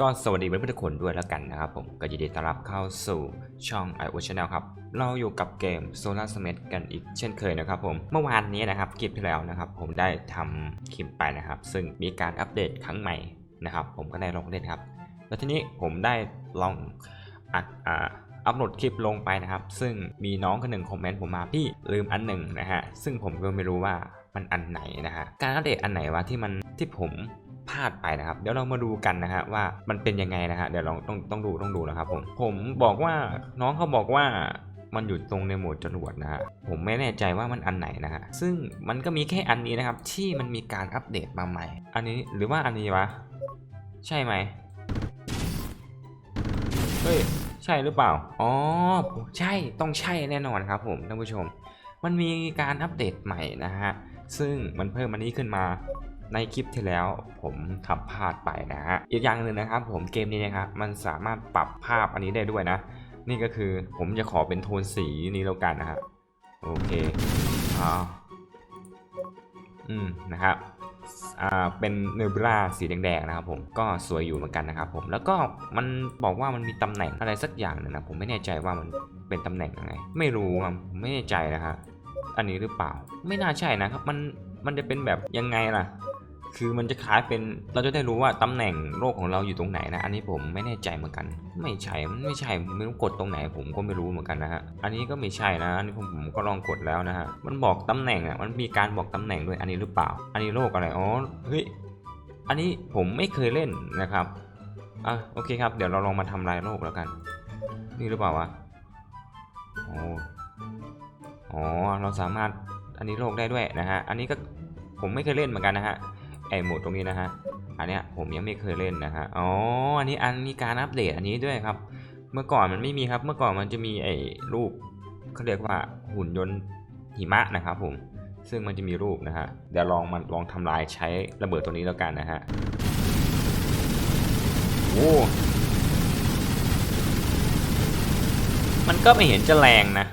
ก็สวัสดีเพื่อนๆทุกคนด้วยแล้วกันนะครับผมก็ยินดีต้อนรับเข้าสู่ช่อง i o Channel ครับ เราอยู่กับเกม Solar s m e t กันอีกเช่นเคยนะครับผมเมื่อวานนี้นะครับคลิปที่แล้วนะครับ ผมได้ทำคลิปไปนะครับ ซึ่งมีการอัปเดตครั้งใหม่นะครับ ผมก็ได้ลงเล่นครับ แล้วทีนี้ผมได้ลองอัดอัปโหลดคลิปลงไปนะครับ ซึ่งมีน้องคนหนึ่งคอมเมนต์ผมมาพี่ลืมอันหนึ่งนะฮะซึ่งผมก็ไม่รู้ว่ามันอันไหนนะฮะการอัปเดตอันไหนวะที่มันที่ผม พลาดไปนะครับ เดี๋ยวเรามาดูกันนะฮะว่ามันเป็นยังไงนะฮะเดี๋ยวเราต้องต้องดูต้องดูนะครับผมผมบอกว่าน้องเขาบอกว่ามันอยู่ตรงในโหมดจรวดนะฮะ ผมไม่แน่ใจว่ามันอันไหนนะฮะ ซึ่งมันก็มีแค่อันนี้นะครับ ที่มันมีการอัปเดตมาใหม่ อันนี้หรือว่าอันนี้วะ ใช่ไหม เฮ้ย ใช่หรือเปล่า อ๋อ ใช่ ต้องใช่แน่นอนครับผมท่านผู้ชม มันมีการอัปเดตใหม่นะฮะ ซึ่งมันเพิ่มมันนี้ขึ้นมา ในคลิปที่แล้วผมทำพลาดไปนะฮะอีกอย่างหนึ่งนะครับ ผมเกมนี้นะครับมันสามารถปรับภาพอันนี้ได้ด้วยนะ นี่ก็คือผมจะขอเป็นโทนสีนี้แล้วกันนะฮะโอเคอ่าอืมนะครับอ่าเป็นเนบิล่าสีแดงๆนะครับผมก็สวยอยู่เหมือนกันนะครับผมแล้วก็มันบอกว่ามันมีตำแหน่งอะไรสักอย่างหนึงนะผมไม่แน่ใจว่ามันเป็นตำแหน่งยังไง ไม่รู้ครับไม่แน่ใจนะฮะอันนี้หรือเปล่า ไม่น่าใช่นะครับมันมันจะเป็นแบบยังไงล่ะ คือมันจะคล้ายเป็นเราจะได้รู้ว่าตำแหน่งโรคของเราอยู่ตรงไหนนะ อันนี้ผมไม่แน่ใจเหมือนกัน ไม่ใช่มันไม่ใช่ไม่รู้กดตรงไหน ผมก็ไม่รู้เหมือนกันนะฮะอันนี้ก็ไม่ใช่นะอันนี้ผมผมก็ลองกดแล้วนะฮะมันบอกตำแหน่งอะมันมีการบอกตำแหน่งด้วยอันนี้หรือเปล่า อันนี้โรคอะไรอ๋อเฮ้ยอันนี้ผมไม่เคยเล่นนะครับอะโอเคครับ เดี๋ยวเราลองมาทำลายโรคแล้วกัน นี่หรือเปล่าวะโอ้อ๋อเราสามารถอันนี้โรคได้ด้วยนะฮะอันนี้ก็ผมไม่เคยเล่นเหมือนกันนะฮะ ไอโหมดตรงนี้นะฮะ อันเนี้ยผมยังไม่เคยเล่นนะฮะ อ๋อ อันนี้อันมีการอัปเดตอันนี้ด้วยครับ เมื่อก่อนมันไม่มีครับ เมื่อก่อนมันจะมีไอ้รูปเขาเรียกว่าหุ่นยนต์หิมะนะครับผม ซึ่งมันจะมีรูปนะฮะ เดี๋ยวลองมันลองทำลายใช้ระเบิดตัวนี้แล้วกันนะฮะ โอ้มันก็ไม่เห็นจะแรงนะ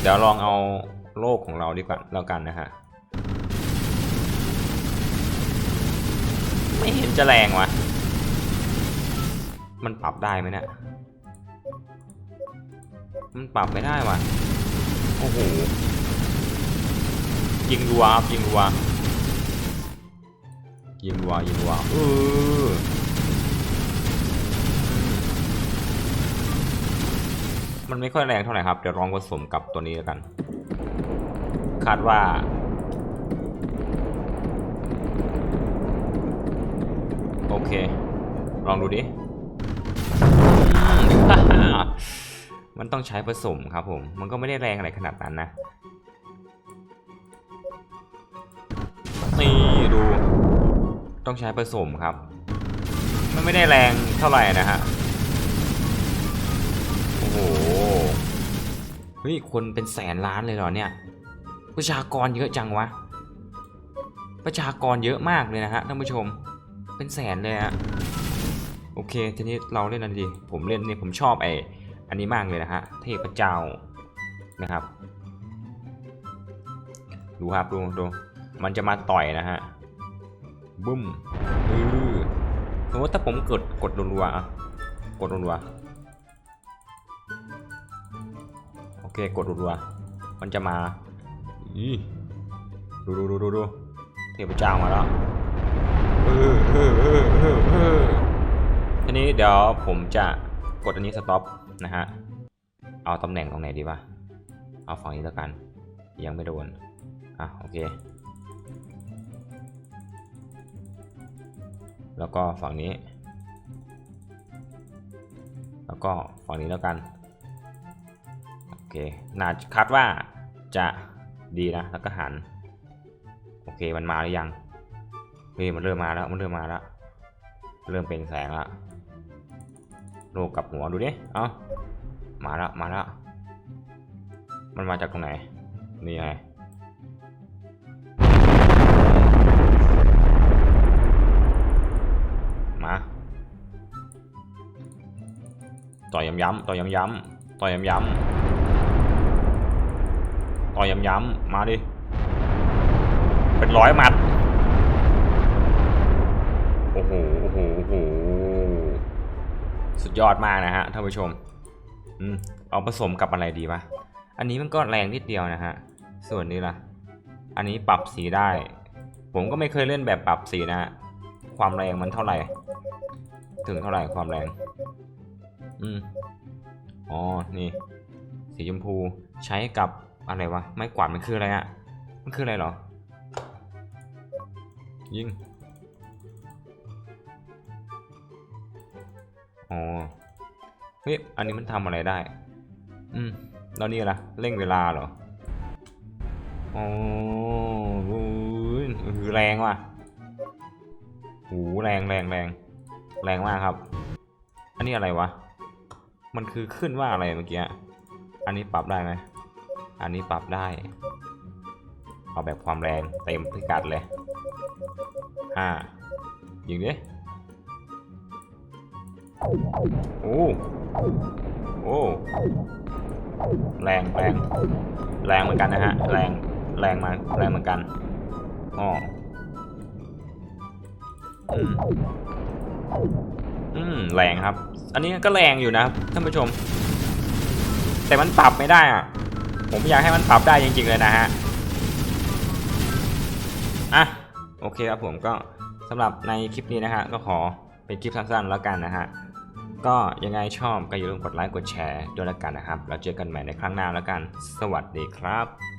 เดี๋ยวลองเอาโลกของเราดีกว่าแล้วกันนะฮะ ไม่เห็นจะแรงวะ มันปรับได้ไหมเนี่ย มันปรับไม่ได้วะโอ้โห ยิงรัวครับยิงรัวยิงรัวยิงรัวเออมันไม่ค่อยแรงเท่าไหร่ครับ เดี๋ยวลองผสมกับตัวนี้แล้วกัน คาดว่า โอเค ล องดูดิมมันต้องใช้ผสมครับผม มันก็ไม่ได้แรงอะไรขนาดนั้นนะ นี่ดู ต้องใช้ผสมครับ มันไม่ได้แรงเท่าไหร่นะฮะ โอ้โห เฮ้ย คนเป็นแสนล้านเลยเหรอเนี่ย ประชากรเยอะจังวะ ประชากรเยอะมากเลยนะฮะท่านผู้ชมเป็นแสนเลยฮะ โอเค ทีนี้เราเล่นอันดีผมเล่นเนี่ยผมชอบไออันนี้มากเลยนะฮะ เทพเจ้านะครับ ดูครับดูดูมันจะมาต่อยนะฮะบึ้มอือสมมติถ้าผมกดกดรัวๆอะกดรัวๆโอเคกดรัวๆมันจะมาอีดูดูดูดูดูเทพเจ้ามาแล้วเออเออเออเออเออที นี้เดี๋ยวผมจะกดอันนี้สต็อปนะฮะ เอาตำแหน่งตรงไหนดีวะ เอาฝั่งนี้แล้วกัน ยังไม่โดน อะโอเค แล้วก็ฝั่งนี้ แล้วก็ฝั่งนี้แล้วกัน โอเค น่าคาดว่าจะดีนะ แล้วก็หัน โอเค มันมาหรือยัง เฮ้ย มันเริ่มมาแล้ว มันเริ่มมาแล้ว เริ่มเป็นแสงแล้ว โลกกับหัวดูดิ เอ้า มาแล้วมาแล้วมันมาจากตรงไหน นี่ไงมา ต่อยย้ำๆต่อยย้ำๆต่อยย้ำๆต่อยย้ำย้ำๆมาดิ เป็นร้อยหมัด โอ้โห โอ้โห โอ้โห ยอดมากนะฮะท่านผู้ชมอืมเอาผสมกับอะไรดีวะอันนี้มันก็แรงนิดเดียวนะฮะส่วนนี้ล่ะ อันนี้ปรับสีได้ ผมก็ไม่เคยเล่นแบบปรับสีนะฮะความแรงมันเท่าไหร่ ถึงเท่าไหร่ความแรง อืมอ๋อนี่ สีชมพูใช้กับอะไรวะไม้กวาดมันคืออะไรอะมันคืออะไรเหรอ ยิง อ๋อเฮ้ยอันนี้มันทำอะไรได้ อืมแล้วนี่ล่ะเร่งเวลาเหรออ๋ออู้ยเอแรงว่ะหูแรงแรงแรงแรงมากครับ อันนี้อะไรวะ มันคือขึ้นว่าอะไรเมื่อกี้ อันนี้ปรับได้ไหม อันนี้ปรับได้ เอาแบบความแรงเต็มพิกัดเลยห้ายิงดิ โอ้ โอ้ แรงแรงแรงเหมือนกันนะฮะ แรง แรงมา แรงเหมือนกันอ๋ออืม แรงครับ อันนี้ก็แรงอยู่นะครับท่านผู้ชม แต่มันปรับไม่ได้อะผมอยากให้มันปรับได้จริงๆเลยนะฮะ อะ โอเคครับผมก็สำหรับในคลิปนี้นะฮะก็ขอ เป็นคลิปสั้นๆแล้วกันนะฮะก็ยังไงชอบก็อย่าลืมกดไลค์กดแชร์ด้วยแล้วกันนะครับ เราเจอกันใหม่ในครั้งหน้าแล้วกัน สวัสดีครับ